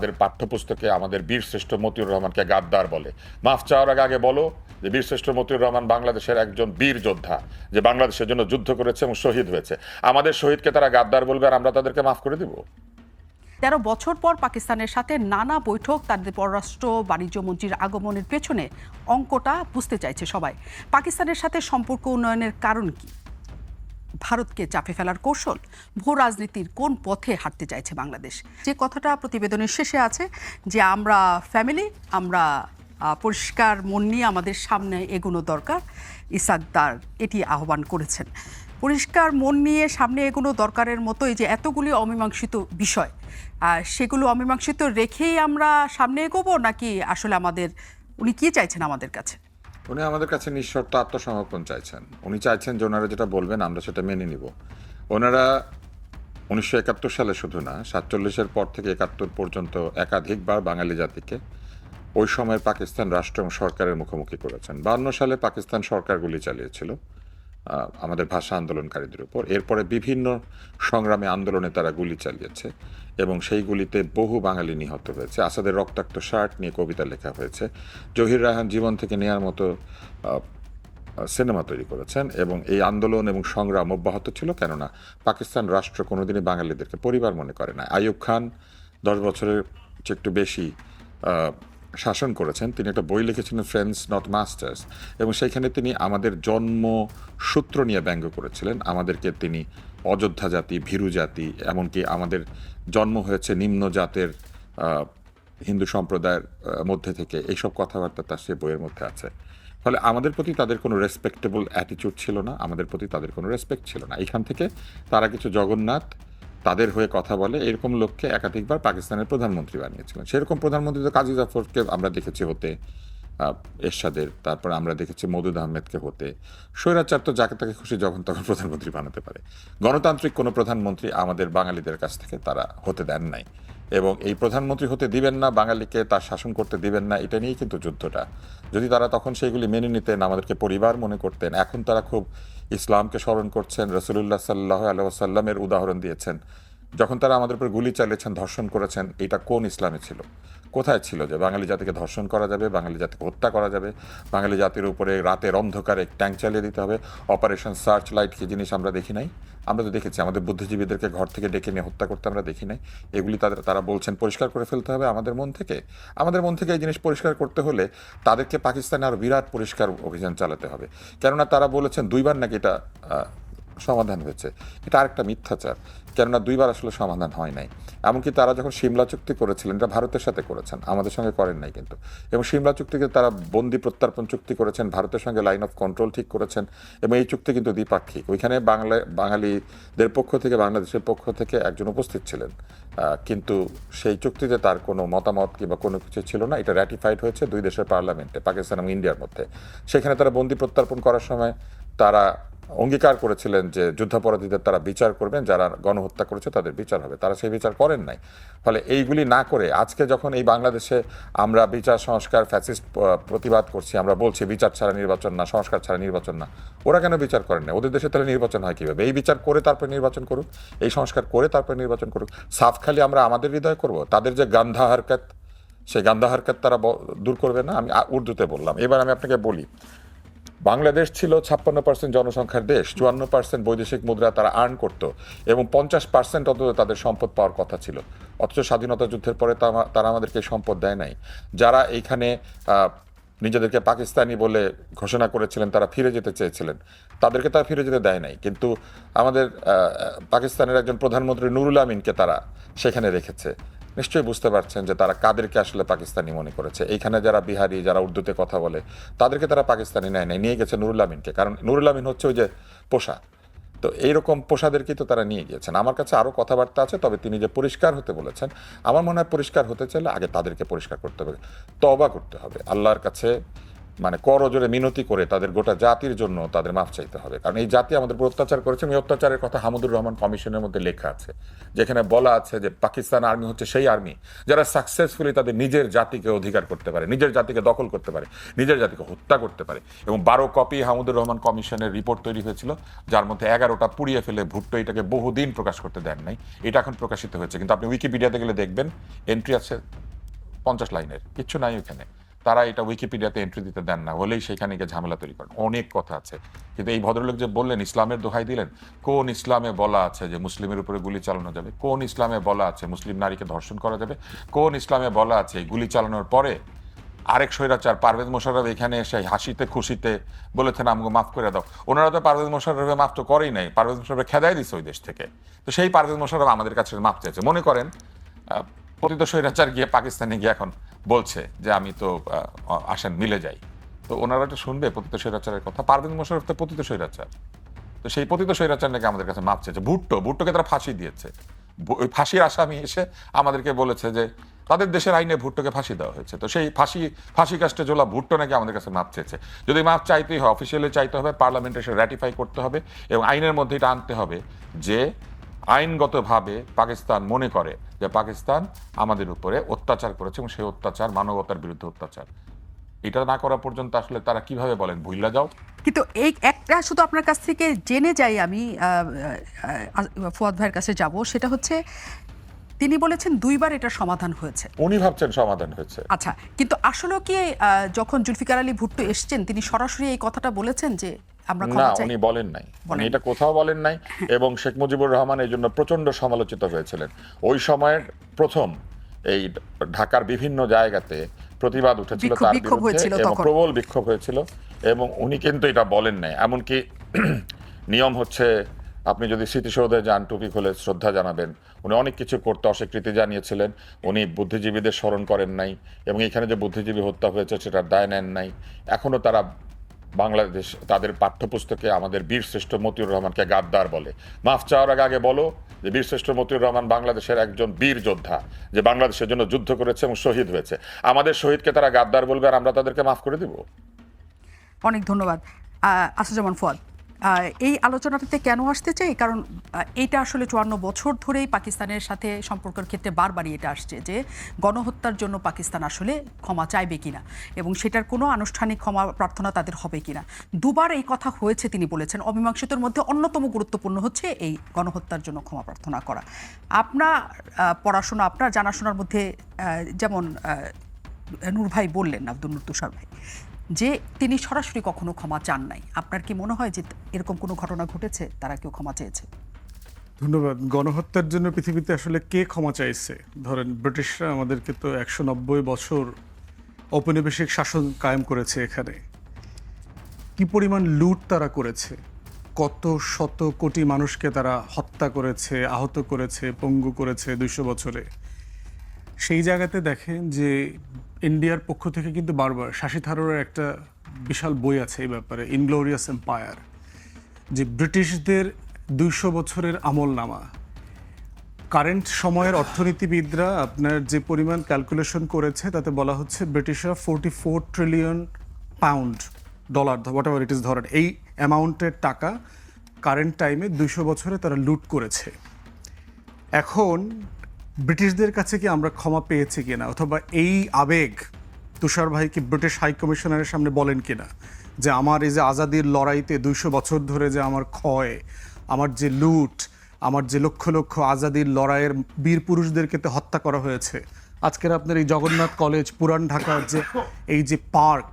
আমাদের পাঠ্যপুস্তকে আমাদের বীরশ্রেষ্ঠ মতিউর রহমানকে গাদ্দার বলে। মাফ চাওয়ার আগে আগে বলো যে বীরশ্রেষ্ঠ মতিউর রহমান বাংলাদেশের একজন বীর যোদ্ধা, যে বাংলাদেশের জন্য যুদ্ধ করেছে এবং শহীদ হয়েছে। আমাদের শহীদকে তারা গাদ্দার বলবে আর আমরা তাদেরকে মাফ করে দিব। তেরো বছর পর পাকিস্তানের সাথে নানা বৈঠক, তাদের পররাষ্ট্র বাণিজ্য মন্ত্রীর আগমনের পেছনে অঙ্কটা বুঝতে চাইছে সবাই। পাকিস্তানের সাথে সম্পর্ক উন্নয়নের কারণ কি? ভারতকে চাপে ফেলার কৌশল, ভূ রাজনীতির কোন পথে হাঁটতে চাইছে বাংলাদেশ? যে কথাটা প্রতিবেদনের শেষে আছে যে আমরা ফ্যামিলি আমরা পরিষ্কার মন নিয়ে আমাদের সামনে এগোনো দরকার ইসাকদার এটি আহ্বান করেছেন। পরিষ্কার মন নিয়ে সামনে এগোনো দরকারের মতোই যে এতগুলি অমীমাংসিত বিষয় সেগুলো অমীমাংসিত রেখেই আমরা সামনে এগোবো নাকি আসলে আমাদের, উনি কী চাইছেন আমাদের কাছে? উনি আমাদের কাছে নিঃশর্ত আত্মসমর্পণ চাইছেন। উনি চাইছেন যে ওনারা যেটা বলবেন, আমরা সেটা মেনে নিব। ওনারা উনিশশো একাত্তর সালে শুধু না, সাতচল্লিশের পর থেকে একাত্তর পর্যন্ত একাধিকবার বাঙালি জাতিকে ওই সময়ের পাকিস্তান রাষ্ট্র এবং সরকারের মুখোমুখি করেছেন। বান্ন সালে পাকিস্তান সরকারগুলি চালিয়েছিল। আমাদের ভাষা আন্দোলনকারীদের উপর। এরপরে বিভিন্ন সংগ্রামে আন্দোলনে তারা গুলি চালিয়েছে এবং সেই গুলিতে বহু বাঙালি নিহত হয়েছে। আসাদের রক্তাক্ত শার্ট নিয়ে কবিতা লেখা হয়েছে। জহির রায়হান জীবন থেকে নেওয়ার মতো সিনেমা তৈরি করেছেন এবং এই আন্দোলন এবং সংগ্রাম অব্যাহত ছিল, কেননা পাকিস্তান রাষ্ট্র কোনোদিনই বাঙালিদেরকে পরিবার মনে করে না। আইয়ুব খান দশ বছরের চেয়ে একটু বেশি শাসন করেছেন, তিনি একটা বই লিখেছিলেন ফ্রেন্ডস নট মাস্টার্স এবং সেইখানে তিনি আমাদের জন্ম সূত্র নিয়ে ব্যঙ্গ করেছিলেন। আমাদেরকে তিনি অযোধ্যা জাতি, ভীরু জাতি, এমনকি আমাদের জন্ম হয়েছে নিম্ন জাতের হিন্দু সম্প্রদায়ের মধ্যে থেকে। এইসব কথাবার্তা তার সে বইয়ের মধ্যে আছে। ফলে আমাদের প্রতি তাদের কোনো রেসপেক্টেবল অ্যাটিটিউড ছিল না, আমাদের প্রতি তাদের কোনো রেসপেক্ট ছিল না। এখান থেকে তারা কিছু জগন্নাথ তাদের হয়ে কথা বলে এরকম লোককে একাধিকবার পাকিস্তানের প্রধানমন্ত্রী বানিয়েছিলেন। সেরকম প্রধানমন্ত্রী তো কাজী জাফরকে আমরা দেখেছি হতে এরশাদের, তারপর আমরা দেখেছি মদুদ আহমেদকে হতে। স্বৈরাচার তো যাকে তাকে খুশি যখন তখন প্রধানমন্ত্রী বানাতে পারে। গণতান্ত্রিক কোনো প্রধানমন্ত্রী আমাদের বাঙালিদের কাছ থেকে তারা হতে দেন নাই। এবং এই প্রধানমন্ত্রী হতে দিবেন না, বাঙালিকে তার শাসন করতে দিবেন না, এটা নিয়েই কিন্তু যুদ্ধটা। যদি তারা তখন সেইগুলি মেনে নিতেন, আমাদেরকে পরিবার মনে করতেন, এখন তারা খুব ইসলামকে স্মরণ করছেন রসুল্লাহ সাল্লাহ আলহাসাল্লামের উদাহরণ দিয়েছেন। যখন তারা আমাদের উপর গুলি চালিয়েছেন, ধর্ষণ করেছেন, এটা কোন ইসলামে ছিল? কোথায় ছিল যে বাঙালি জাতিকে ধর্ষণ করা যাবে, বাঙালি জাতিকে হত্যা করা যাবে? বাঙালি জাতির উপরে রাতের অন্ধকারে ট্যাঙ্ক চালিয়ে দিতে হবে। অপারেশন সার্চ লাইট কি জিনিস আমরা দেখি নাই? আমরা তো দেখেছি, আমাদের বুদ্ধিজীবীদেরকে ঘর থেকে ডেকে নিয়ে হত্যা করতে আমরা দেখি নাই। এগুলি তাদের, তারা বলছেন পরিষ্কার করে ফেলতে হবে আমাদের মন থেকে। আমাদের মন থেকে এই জিনিস পরিষ্কার করতে হলে তাদেরকে পাকিস্তানে আরও বিরাট পরিষ্কার অভিযান চালাতে হবে। কেননা তারা বলেছেন দুইবার নাকি এটা সমাধান হয়েছে। এটা আরেকটা মিথ্যাচার। কেননা দুইবার আসলে সমাধান হয় নাই। এমনকি তারা যখন সিমলা চুক্তি করেছিলেন, এটা ভারতের সাথে করেছেন, আমাদের সঙ্গে করেন নাই কিন্তু। এবং সিমলা চুক্তিকে তারা বন্দি প্রত্যার্পণ চুক্তি করেছেন, ভারতের সঙ্গে লাইন অফ কন্ট্রোল ঠিক করেছেন, এবং এই চুক্তি কিন্তু দ্বিপাক্ষিক। ওইখানে বাংলা, বাঙালিদের পক্ষ থেকে, বাংলাদেশের পক্ষ থেকে একজন উপস্থিত ছিলেন। কিন্তু সেই চুক্তিতে তার কোনো মতামত কিংবা কোনো কিছু ছিল না। এটা র্যাটিফাইড হয়েছে দুই দেশের পার্লামেন্টে পাকিস্তান এবং ইন্ডিয়ার মধ্যে। সেখানে তারা বন্দি প্রত্যার্পণ করার সময় তারা অঙ্গীকার করেছিলেন যে যুদ্ধাপরাধীদের তারা বিচার করবেন, যারা গণহত্যা করেছে তাদের বিচার হবে। তারা সেই বিচার করেন নাই। ফলে এইগুলি না করে আজকে যখন এই বাংলাদেশে আমরা বিচার, সংস্কার, ফ্যাসিস্ট প্রতিবাদ করছি, আমরা বলছি বিচার ছাড়া নির্বাচন না, সংস্কার ছাড়া নির্বাচন না, ওরা কেন বিচার করেন না ওদের দেশে তাহলে নির্বাচন হয় কীভাবে? এই বিচার করে তারপর নির্বাচন করুক? এই সংস্কার করে তারপর নির্বাচন করুক? সাফ খালি আমরা আমাদের হৃদয় করব? তাদের যে গান্ধা হারকাত সেই গান্ধা হারকাত তারা দূর করবে না? আমি উর্দুতে বললাম। এবার আমি আপনাকে বলি বাংলাদেশ ছিল ছাপ্পান্ন পার্সেন্ট জনসংখ্যার দেশ, চুয়ান্ন পার্সেন্ট বৈদেশিক মুদ্রা তারা আর্ন করত এবং পঞ্চাশ পার্সেন্ট অন্তত তাদের সম্পদ পাওয়ার কথা ছিল। অথচ স্বাধীনতা যুদ্ধের পরে তারা আমাদেরকে সম্পদ দেয় নাই। যারা এইখানে নিজেদেরকে পাকিস্তানি বলে ঘোষণা করেছিলেন, তারা ফিরে যেতে চেয়েছিলেন। তাদেরকে তারা ফিরে যেতে দেয় নাই। কিন্তু আমাদের পাকিস্তানের একজন প্রধানমন্ত্রী নুরুল আমিনকে তারা সেখানে রেখেছে। নিশ্চয়ই বুঝতে পারছেন যে তারা কাদেরকে আসলে পাকিস্তানি মনে করেছে। এইখানে যারা বিহারি, যারা উর্দুতে কথা বলে, তাদেরকে তারা পাকিস্তানি নেয় নেয় নিয়ে গেছে নুরুল আমিনকে। কারণ নুরুল আমিন হচ্ছে ওই যে পোষা। তো এইরকম পোষাদেরকেই তো তারা নিয়ে গিয়েছেন। আমার কাছে আরও কথাবার্তা আছে, তবে তিনি যে পরিষ্কার হতে বলেছেন, আমার মনে হয় পরিষ্কার হতে চাইলে আগে তাদেরকে পরিষ্কার করতে হবে তবা করতে হবে। আল্লাহর কাছে মানে করজোরে মিনতি করে তাদের গোটা জাতির জন্য তাদের মাফ চাইতে হবে। কারণ এই জাতি আমাদের উপর অত্যাচার করেছে এই অত্যাচারের কথা হামুদুর রহমান কমিশনের মধ্যে লেখা আছে। যেখানে বলা আছে যে পাকিস্তান আর্মি হচ্ছে সেই আর্মি যারা সাকসেসফুলি তাদের নিজের জাতিকে অধিকার করতে পারে, নিজের জাতিকে দখল করতে পারে, নিজের জাতিকে হত্যা করতে পারে এবং বারো কপি হামুদুর রহমান কমিশনের রিপোর্ট তৈরি হয়েছিল, যার মধ্যে এগারোটা পুড়িয়ে ফেলে ভুট্টো এটাকে বহুদিন প্রকাশ করতে দেন নাই। এটা এখন প্রকাশিত হয়েছে। কিন্তু আপনি উইকিপিডিয়াতে গেলে দেখবেন এন্ট্রি আছে পঞ্চাশ লাইনের, কিচ্ছু নাই ওখানে তারা এটা উইকিপিডিয়াতে এন্ট্রি দিতে দেন না, হলেই সেখানে গিয়ে ঝামেলা তৈরি করেন। অনেক কথা আছে। কিন্তু এই ভদ্রলোক যে বললেন, ইসলামের দোহাই দিলেন, কোন ইসলামে বলা আছে যে মুসলিমের উপরে গুলি চালানো যাবে? কোন ইসলামে বলা আছে মুসলিম নারীকে ধর্ষণ করা যাবে? কোন ইসলামে বলা আছে গুলি চালানোর পরে আরেক স্বৈরাচার পারভেজ মোশাররফ এখানে এসে হাসিতে খুশিতে বলেছেন আমাকে মাফ করে দাও। ওনারা তো পারভেজ মোশাররফে মাফ তো করেই নাই। পারভেজ মোশাররফে খেদাই দিচ্ছে ওই দেশ থেকে। তো সেই পারভেজ মোশাররফ আমাদের কাছে মাফ চাইছে। মনে করেন পতিত স্বৈরাচার গিয়ে পাকিস্তানে গিয়ে এখন বলছে যে আমি তো আসেন মিলে যাই। তো ওনারা তো শুনবে পতিত স্বৈরাচারের কথা। পারভেজ মোশাররফ তো পতিত স্বৈরাচার। তো সেই পতিত স্বৈরাচার নাকি আমাদের কাছে মাপ চেয়েছে ভুট্টো, ভুট্টোকে তারা ফাঁসি দিয়েছে। ওই ফাঁসির আসামি এসে আমাদেরকে বলেছে যে তাদের দেশের আইনে ভুট্টোকে ফাঁসি দেওয়া হয়েছে। তো সেই ফাঁসি ফাঁসি কাস্টে জোলা ভুট্টো নাকি আমাদের কাছে মাপ চেয়েছে। যদি মাপ চাইতেই হয়, অফিসিয়ালি চাইতে হবে, পার্লামেন্টে এসে র্যাটিফাই করতে হবে এবং আইনের মধ্যে এটা আনতে হবে যে আইনগতভাবে পাকিস্তান মনে করে যে পাকিস্তান আমাদের উপরে অত্যাচার করেছে এবং সেই অত্যাচার মানবতার বিরুদ্ধে অত্যাচার। এটা না করা পর্যন্ত আসলে তারা কীভাবে বলেন ভুইলা যাও? কিন্তু এই একটা শুধু আপনার কাছ থেকে জেনে যাই আমি ফুয়াদ ভাইয়ের কাছে যাব সেটা হচ্ছে তিনি বলেছেন দুইবার এটা সমাধান হয়েছে। উনি ভাবছেন সমাধান হয়েছে। আচ্ছা কিন্তু আসলেও কি যখন জুলফিকার আলী ভুট্টো এসছেন তিনি সরাসরি এই কথাটা বলেছেন যে আমরা না উনি বলেন নাই। উনি এটা কোথাও বলেন নাই এবং শেখ মুজিবুর রহমান এই জন্য প্রচণ্ড সমালোচিত হয়েছিলেন। ওই সময়ের প্রথম এই ঢাকার বিভিন্ন জায়গাতে প্রতিবাদ উঠেছিল তার বিরুদ্ধে এবং প্রবল বিক্ষোভ হয়েছিল এবং উনি কিন্তু এটা বলেন নাই। এমনকি নিয়ম হচ্ছে আপনি যদি স্মৃতিসৌধে যান টুপি খুলে শ্রদ্ধা জানাবেন। উনি অনেক কিছু করতে অস্বীকৃতি জানিয়েছিলেন। উনি বুদ্ধিজীবীদের স্মরণ করেন নাই এবং এখানে যে বুদ্ধিজীবী হত্যা হয়েছে সেটার দায় নেন নাই। এখনও তারা বাংলাদেশ তাদের পাঠ্যপুস্তকে আমাদের বীরশ্রেষ্ঠ মতিউর রহমানকে গাদ্দার বলে। মাফ চাওয়ার আগে আগে বলো যে বীরশ্রেষ্ঠ মতিউর রহমান বাংলাদেশের একজন বীর যোদ্ধা, যে বাংলাদেশের জন্য যুদ্ধ করেছে এবং শহীদ হয়েছে। আমাদের শহীদকে তারা গাদ্দার বলবে আর আমরা তাদেরকে মাফ করে দিব। অনেক ধন্যবাদ। যেমন ফুয়াদ। এই আলোচনাটাতে কেন আসতে চাই? কারণ এইটা আসলে চুয়ান্ন বছর ধরেই পাকিস্তানের সাথে সম্পর্কের ক্ষেত্রে বারবারই এটা আসছে যে গণহত্যার জন্য পাকিস্তান আসলে ক্ষমা চাইবে কিনা এবং সেটার কোনো আনুষ্ঠানিক ক্ষমা প্রার্থনা তাদের হবে কিনা। দুবার এই কথা হয়েছে তিনি বলেছেন, অমীমাংসিতর মধ্যে অন্যতম গুরুত্বপূর্ণ হচ্ছে এই গণহত্যার জন্য ক্ষমা প্রার্থনা করা। আপনার পড়াশোনা, আপনার জানাশোনার মধ্যে যেমন নূর ভাই বললেন, আব্দুল নূর তুষার ভাই যে তিনি সরাসরি কখনো ক্ষমা চান নাই। আপনার কি মনে হয় যে এরকম কোনো ঘটনা ঘটেছে? তারা কেউ ক্ষমা চেয়েছে? ধন্যবাদ। গণহত্যার জন্য পৃথিবীতে আসলে কে ক্ষমা চাইছে? ধরেন, ব্রিটিশরা আমাদেরকে তো একশো নব্বই বছর ঔপনিবেশিক শাসন কায়েম করেছে এখানে। কি পরিমাণ লুট তারা করেছে? কত শত কোটি মানুষকে তারা হত্যা করেছে, আহত করেছে, পঙ্গু করেছে দুইশো বছরে। সেই জায়গাতে দেখেন যে ইন্ডিয়ার পক্ষ থেকে কিন্তু বারবার শাসি থারুরের একটা বিশাল বই আছে এই ব্যাপারে ইনগ্লোরিয়াস এম্পায়ার যে ব্রিটিশদের দুইশো বছরের আমল নামা কারেন্ট সময়ের অর্থনীতিবিদরা আপনার যে পরিমাণ ক্যালকুলেশন করেছে, তাতে বলা হচ্ছে ব্রিটিশরা forty four trillion pound dollar whatever it is ধরেন, এই অ্যামাউন্টের টাকা কারেন্ট টাইমে দুইশো বছরে তারা লুট করেছে। এখন ব্রিটিশদের কাছে কি আমরা ক্ষমা পেয়েছি কিনা? অথবা এই আবেগ তুষার ভাই কি ব্রিটিশ হাই কমিশনারের সামনে বলেন কিনা? যে আমার এই যে আজাদির লড়াইতে দুইশো বছর ধরে যে আমার ক্ষয়, আমার যে লুট, আমার যে লক্ষ লক্ষ আজাদির লড়াইয়ের বীর পুরুষদেরকে হত্যা করা হয়েছে। আজকের আপনার এই জগন্নাথ কলেজ, পুরান ঢাকার যে, এই যে পার্ক,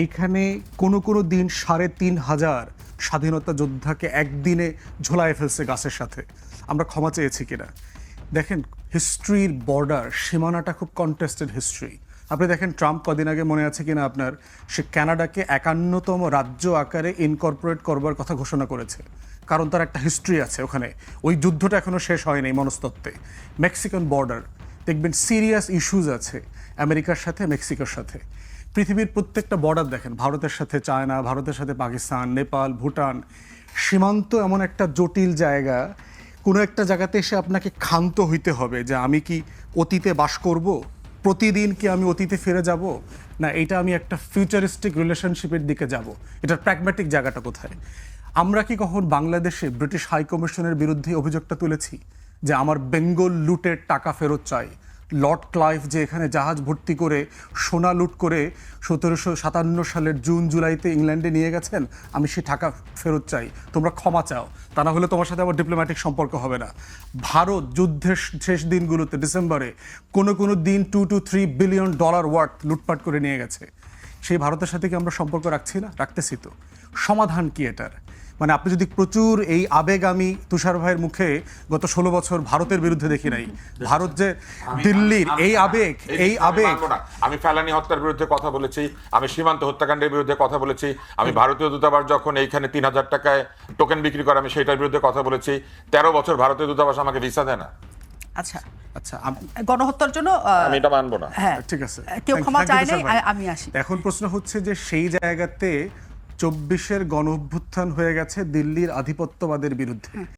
এইখানে কোনো কোনো দিন সাড়ে তিন হাজার স্বাধীনতা যোদ্ধাকে একদিনে ঝোলায় ফেলছে গাছের সাথে। আমরা ক্ষমা চেয়েছি কিনা? দেখেন হিস্ট্রির বর্ডার সীমানাটা খুব কন্টেস্টেড হিস্ট্রি আপনি দেখেন, ট্রাম্প কদিন আগে মনে আছে কিনা আপনার? সে ক্যানাডাকে একান্নতম রাজ্য আকারে ইনকর্পোরেট করবার কথা ঘোষণা করেছে। কারণ তার একটা হিস্ট্রি আছে ওখানে। ওই যুদ্ধটা এখনও শেষ হয়নি মনস্তত্ত্বে। মেক্সিকান বর্ডার দেখবেন সিরিয়াস ইস্যুজ আছে আমেরিকার সাথে মেক্সিকোর সাথে। পৃথিবীর প্রত্যেকটা বর্ডার দেখেন, ভারতের সাথে চায়না, ভারতের সাথে পাকিস্তান, নেপাল, ভুটান। সীমান্ত এমন একটা জটিল জায়গা কোনো একটা জায়গাতে এসে আপনাকে ক্ষান্ত হইতে হবে যে আমি কি অতীতে বাস করব? প্রতিদিন কি আমি অতীতে ফিরে যাব? না, এটা আমি একটা ফিউচারিস্টিক রিলেশনশিপের দিকে যাব। এটার প্র্যাগম্যাটিক জায়গাটা কোথায়? আমরা কি কখন বাংলাদেশে ব্রিটিশ হাইকমিশনের বিরুদ্ধে অভিযোগটা তুলেছি যে আমার বেঙ্গল লুটের টাকা ফেরত চাই? লর্ড ক্লাইভ যে এখানে জাহাজ ভর্তি করে সোনা লুট করে সতেরোশো সাতান্ন সালের জুন জুলাইতে ইংল্যান্ডে নিয়ে গেছেন, আমি সে টাকা ফেরত চাই। তোমরা ক্ষমা চাও, তা না হলে তোমার সাথে আমার ডিপ্লোম্যাটিক সম্পর্ক হবে না। ভারত যুদ্ধের শেষ দিনগুলোতে ডিসেম্বরে কোনো কোনো দিন two to three billion dollar worth লুটপাট করে নিয়ে গেছে। সেই ভারতের সাথে কি আমরা সম্পর্ক রাখছি না? রাখতেছি তো। সমাধান কি এটার? মানে আপনি যদি প্রচুর এই আবেগ আমি তুষার ভাইয়ের মুখে গত ষোলো বছর ভারতের বিরুদ্ধে দেখি নাই ভারত যে দিল্লির এই আবেগ এই আবেগ আমি ফেলানি হত্যার বিরুদ্ধে কথা বলেছি আমি সীমান্ত হত্যাকাণ্ডের বিরুদ্ধে কথা বলেছি আমি ভারতীয় দূতাবাস যখন এইখানে তিন হাজার টাকায় টোকেন বিক্রি করে আমি সেটার বিরুদ্ধে কথা বলেছি। তেরো বছর ভারতীয় দূতাবাস আমাকে ভিসা দেয় না। আচ্ছা। আচ্ছা গণহত্যার জন্য আমি এটা মানবো না। হ্যাঁ। ঠিক আছে। কেউ ক্ষমা চায়। আ- আমি আসি। এখন প্রশ্ন হচ্ছে যে সেই জায়গাতে চব্বিশের গণ অভ্যুত্থান হয়ে গেছে দিল্লির আধিপত্যবাদের বিরুদ্ধে।